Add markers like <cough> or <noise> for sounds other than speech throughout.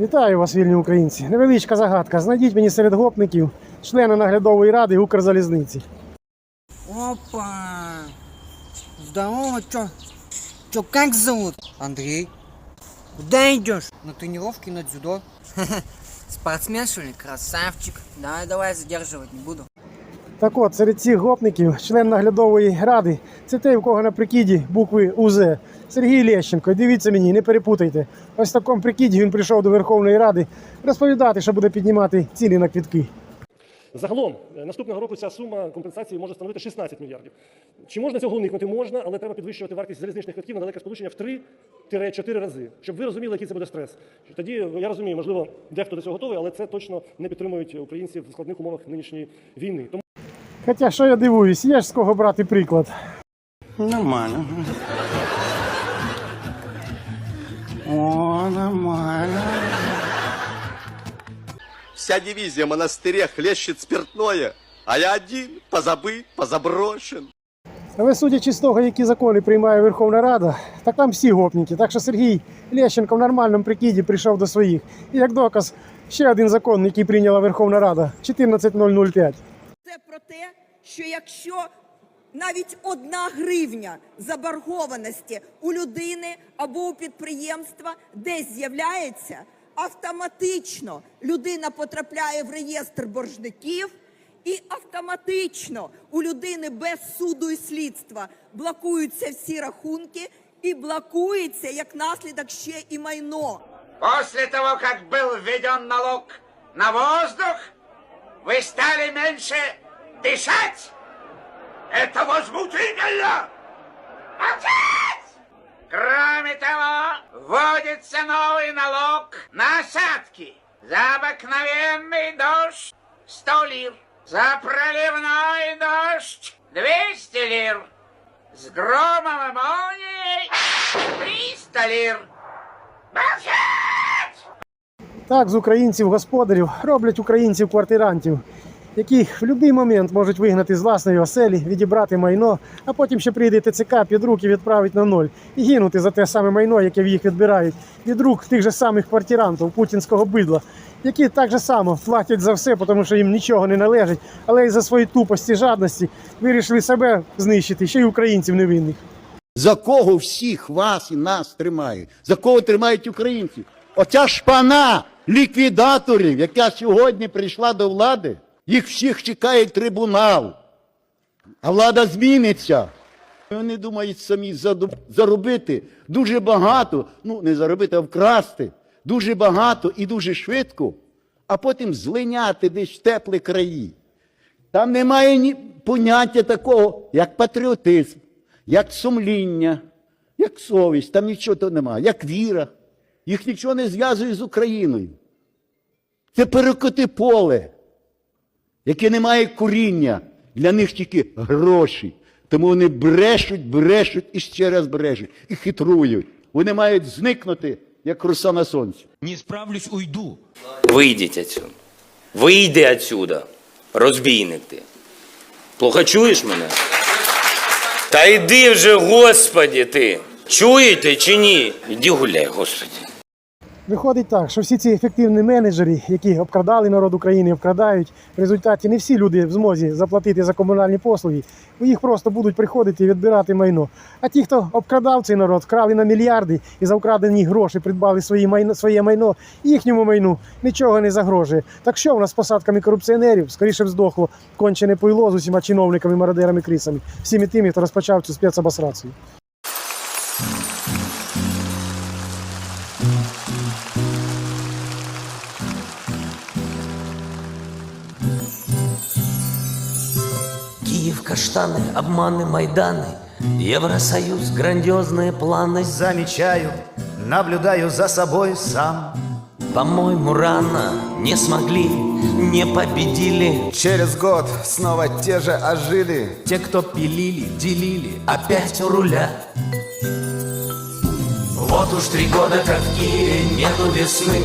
Вітаю вас, вільні українці. Невеличка загадка. Знайдіть мені серед гопників члена наглядової ради Укрзалізниці. Опа! Здорово, чо? Чо, как зовут? Андрій. Куда йдеш? На тренировки на дзюдо. <laughs> Спортсмен, что ли? Красавчик. Давай, давай, задерживать не буду. Так от, серед цих гопників, член наглядової ради, це той, у кого на прикиді букви УЗ. Сергій Лещенко. Дивіться мені, не перепутайте. Ось в такому прикиді він прийшов до Верховної Ради розповідати, що буде піднімати ціни на квітки. Загалом е, наступного року ця сума компенсації може становити 16 мільярдів. Чи можна цього уникнути? Можна, але треба підвищувати вартість залізничних квитків на далеке сполучення в 3-4 рази, щоб ви розуміли, який це буде стрес. Тоді я розумію, можливо, дехто до цього готовий, але це точно не підтримують українці в складних умовах нинішньої війни. Хоча що я дивуюсь, є ж з кого брати приклад. Нормально. О, нормально. Вся дивизия в монастыре хлещет спиртное, а я один, позабыт, позаброшен. Але судячи з того, які закони приймає Верховна Рада, так там всі гопніки. Так що Сергій Лещенко в нормальному прикиді прийшов до своїх. І як доказ, ще один закон, який прийняла Верховна Рада 14005. Те, що якщо навіть одна гривня заборгованості у людини або у підприємства десь з'являється, автоматично людина потрапляє в реєстр боржників. І автоматично у людини без суду і слідства блокуються всі рахунки, і блокується як наслідок ще і майно. После того, как был введен налог на воздух, вы стали меньше дышать. Это возмутительно! Молчать! Кроме того, вводится новый налог на осадки. За обыкновенный дождь 100 лир. За проливной дождь 200 лир. С громом и молнией 300 лир. Молчать! Так, з українців-господарів роблять українців-квартирантів, Яких в будь-який момент можуть вигнати з власної оселі, відібрати майно, а потім ще прийде ТЦК під руки відправить на ноль і гинути за те саме майно, яке в їх відбирають від рук тих же самих квартирантів путінського бидла, які так же само платять за все, тому що їм нічого не належить, але й за свої тупості, жадності вирішили себе знищити, ще й українців невинних. За кого всіх вас і нас тримають? За кого тримають українців? Оця шпана ліквідаторів, яка сьогодні прийшла до влади, їх всіх чекає трибунал. А влада зміниться. Вони думають самі заробити дуже багато, ну не заробити, а вкрасти дуже багато і дуже швидко, а потім злиняти десь в теплі краї. Там немає ні поняття такого, як патріотизм, як сумління, як совість. Там нічого немає, як віра. Їх нічого не зв'язує з Україною. Це перекоти поле, яке не має коріння. Для них тільки гроші. Тому вони брешуть, брешуть і ще раз брешуть. І хитрують. Вони мають зникнути, як роса на сонці. Не справлюсь, уйду. Вийдіть отсюда. Вийди отсюда, розбійник ти. Плохо чуєш мене? Та йди вже, господі, ти. Чуєте чи ні? Іди гуляй, господі. Виходить так, що всі ці ефективні менеджери, які обкрадали народ України, обкрадають, в результаті не всі люди в змозі заплатити за комунальні послуги, їх просто будуть приходити і відбирати майно. А ті, хто обкрадав цей народ, вкрали на мільярди і за вкрадені гроші придбали свої майно, своє майно, їхньому майну нічого не загрожує. Так що в нас з посадками корупціонерів? Скоріше б здохло кончене пойло з усіма чиновниками, мародерами, крисами, всіми тими, хто розпочав цю спецобосрацію. Каштаны, обманы, Майданы, Евросоюз, грандиозные планы. Замечаю, наблюдаю за собой сам. По-моему, рано не смогли, не победили. Через год снова те же ожили. Те, кто пилили, делили. Опять у руля. Вот уж три года, как в Киеве нету весны.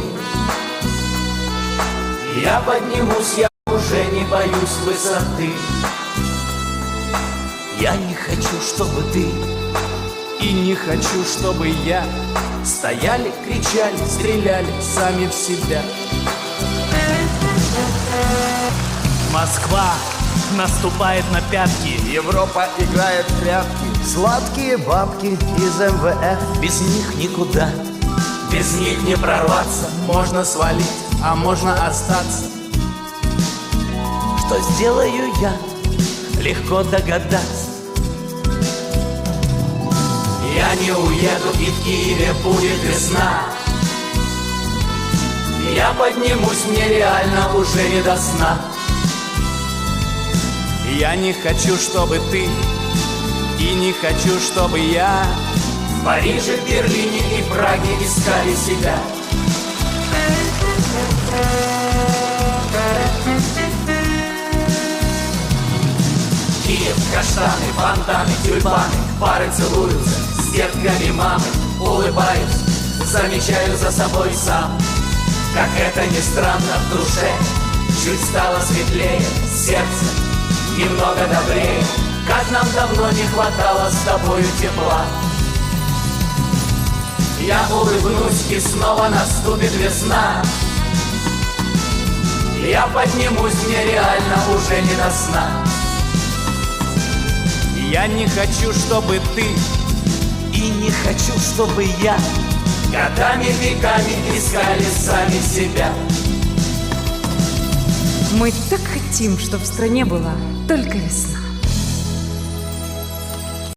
Я поднимусь, я уже не боюсь высоты. Я не хочу, чтобы ты И не хочу, чтобы я Стояли, кричали, стреляли сами в себя. Москва наступает на пятки Европа играет в прятки Сладкие бабки из МВФ. Без них никуда Без них не прорваться. Можно свалить, а можно остаться. Что сделаю я? Легко догадаться не уеду и в Киеве будет весна. Я поднимусь, мне реально уже не до сна. Я не хочу, чтобы ты И не хочу, чтобы я В Париже, Берлине и Праге искали себя. Киев, каштаны, фонтаны, тюльпаны Пары целуются детками мамы Улыбаюсь, замечаю за собой сам. Как это ни странно в душе Чуть стало светлее, сердце немного добрее. Как нам давно не хватало с тобою тепла. Я улыбнусь и снова наступит весна. Я поднимусь, мне реально уже не до сна. Я не хочу, чтобы ты И не хочу, чтобы я Годами, веками искали сами себя Мы так хотим, чтобы в стране была только весна.